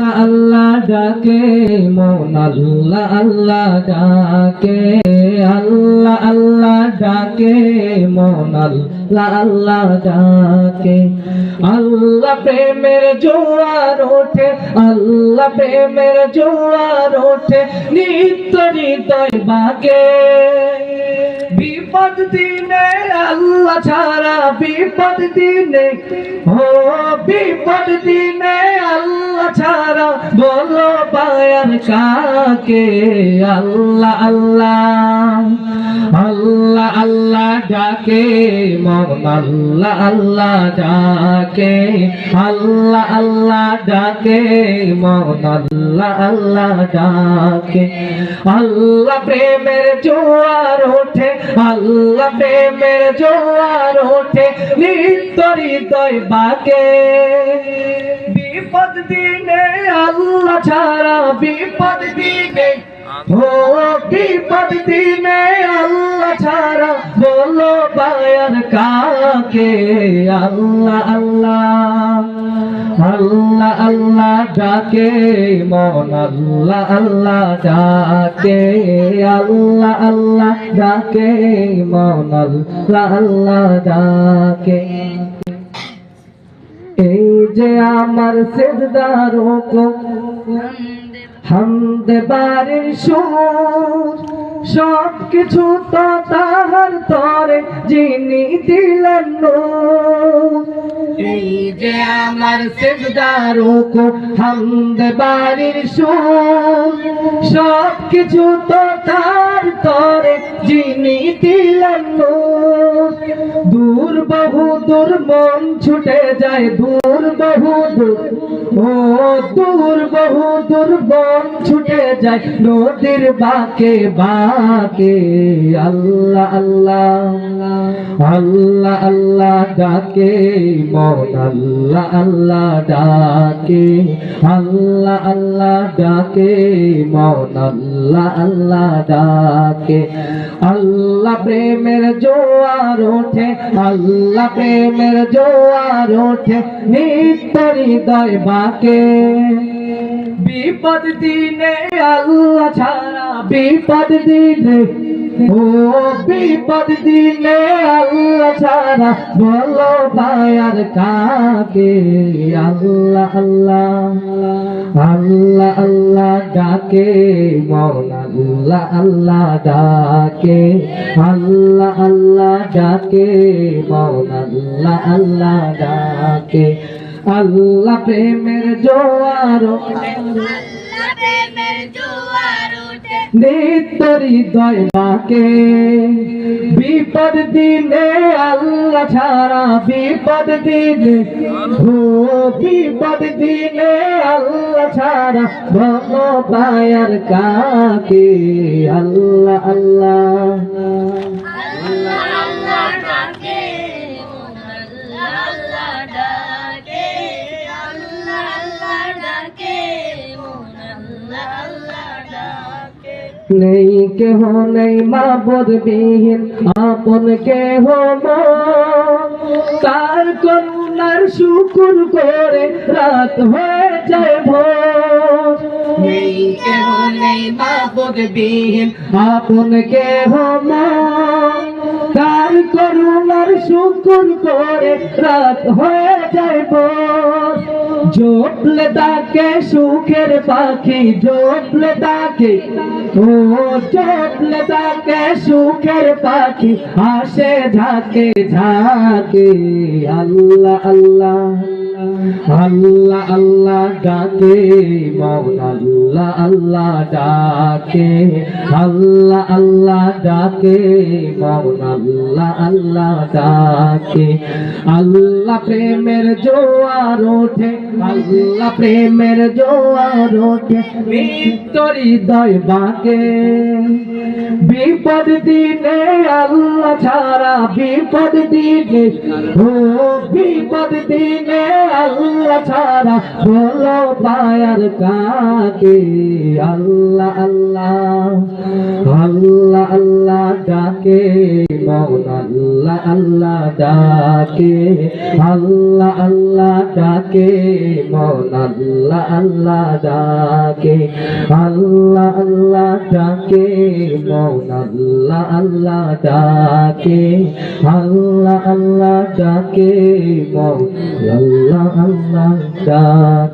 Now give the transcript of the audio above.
আল্লাহ ডাকে, মন আল্লাহ আল্লাহ ডাকে, আল্লাহ আল্লাহ ডাকে, মন আল্লাহ আল্লাহ ডাকে। আল্লাহ প্রেমের জোয়ার ওঠে, আল্লাহ প্রেমের জোয়ার ওঠে, নিত্য হৃদয় বাকে। বিপদ দিনে আল্লাহ ছাড়া বিপদ দিনে, ও বিপদ দিনে আল্লাহ বলো পায়ার কাকে? আল্লাহ আল্লাহ। আল্লাহ আল্লাহ ডাকে, মন আল্লাহ আল্লাহ ডাকে। আল্লাহ আল্লাহ ডাকে, মন আল্লাহ আল্লাহ ডাকে। আল্লাহ প্রেমের জোয়ার ওঠে, আল্লাহ প্রেমের জোয়ার ওঠে, নিত্য হৃদয় বাকে। বিপদ দিনে আল্লাহ ছাড়া বিপদ দিনে। ও বিপদ দিনে আল্লাহ ছাড়া বলো বায়ার কাকে? আল্লাহ আল্লাহ। আল্লাহ আল্লাহ ডাকে মন আল্লাহ আল্লাহ ডাকে। আল্লাহ আল্লাহ ডাকে মন আল্লাহ আল্লাহ ডাকে। এই যে আমার সেজদার হামদ বাড়ির সুর সব কিছু তো তাহার তরে যিনি দিলেন নূর। এই যে আমার সেজদার হামদ বাড়ির সুর সব কিছু তো তার তরে যিনি দিলেন। দূর বহু দূর মন ছুটে যায়, দূর বহু দূর। ও দূর বহু দূর মন ছুটে যায়, নদীর বাকে বাকে। আল্লাহ আল্লাহ আল্লাহ আল্লাহ ডাকে মন। আল্লাহ আল্লাহ ডাকে, আল্লাহ আল্লাহ ডাকে, মন আল্লাহ আল্লাহ ডাকে। আল্লাহ প্রেমের জোয়ার ওঠে, আল্লাহ প্রেমের জোয়ার ওঠে, নিত্য হৃদয় বাকে। বিপদ দিনে আল্লাহ ছাড়া বিপদ দিনে, ও বিপদ দিনে আল্লাহ ছাড়া বলো বায়ার কাকে? আল্লাহ আল্লাহ আল্লাহ আল্লাহ ডাকে, মৌলা আল্লাহ আল্লাহ ডাকে, আল্লাহ আল্লাহ ডাকে, মৌলা আল্লাহ আল্লাহ ডাকে। আল্লাহ প্রেমের জোয়ার হৃদয় বাকে বিপদ দিনে আল্লাহ ছাড়া বিপদ দিনে ও বিপদ দিনে আল্লাহ ছাড়া ভগো পায়ার কাকে? আল্লাহ আল্লাহ। নেই কেহ নেই মাবদ বিহীন আপন কেহ তার করুণার শুকুর করে রাত হয়ে যায় ভোর। নেই কেহ নেই মাবদ বিহীন আপন কেহ। তার করুণার শুকুর করে রাত হয়ে যায় ভোর। জোপলে তাকে সুখের পাখি জোপলে তাকে ও জোপলে তাকে সুখের পাখি আসে ঝাঁকে ঝাঁকে আল্লাহ আল্লাহ আল্লাহ আল্লাহ ডাকে মৌন আল্লাহ আল্লাহ ডাকে। আল্লাহ আল্লাহ ডাকে মৌন আল্লাহ আল্লাহ ডাকে। আল্লাহ প্রেমের জোয়ার ওঠে, আল্লাহ প্রেমের জোয়ার ওঠে নিত্য হৃদয় বাকে। বিপদ দিনে আল্লাহ ছাড়া বিপদ দিনে ও বিপদ দিনে আল্লাহ ছাড়া বলো পায়ার কাকে? আল্লাহ আল্লাহ আল্লাহ আল্লাহ ডাকে মৌন আল্লাহ আল্লাহ ডাকে, আল্লাহ আল্লাহ ডাকে মৌন আল্লাহ আল্লাহ ডাকে, আল্লাহ আল্লাহ ডাকে মৌন আল্লাহ আল্লাহ ডাকে আল্লাহ আল্লাহ ডাকে আল্লাহ আল্লাহ ডাকে।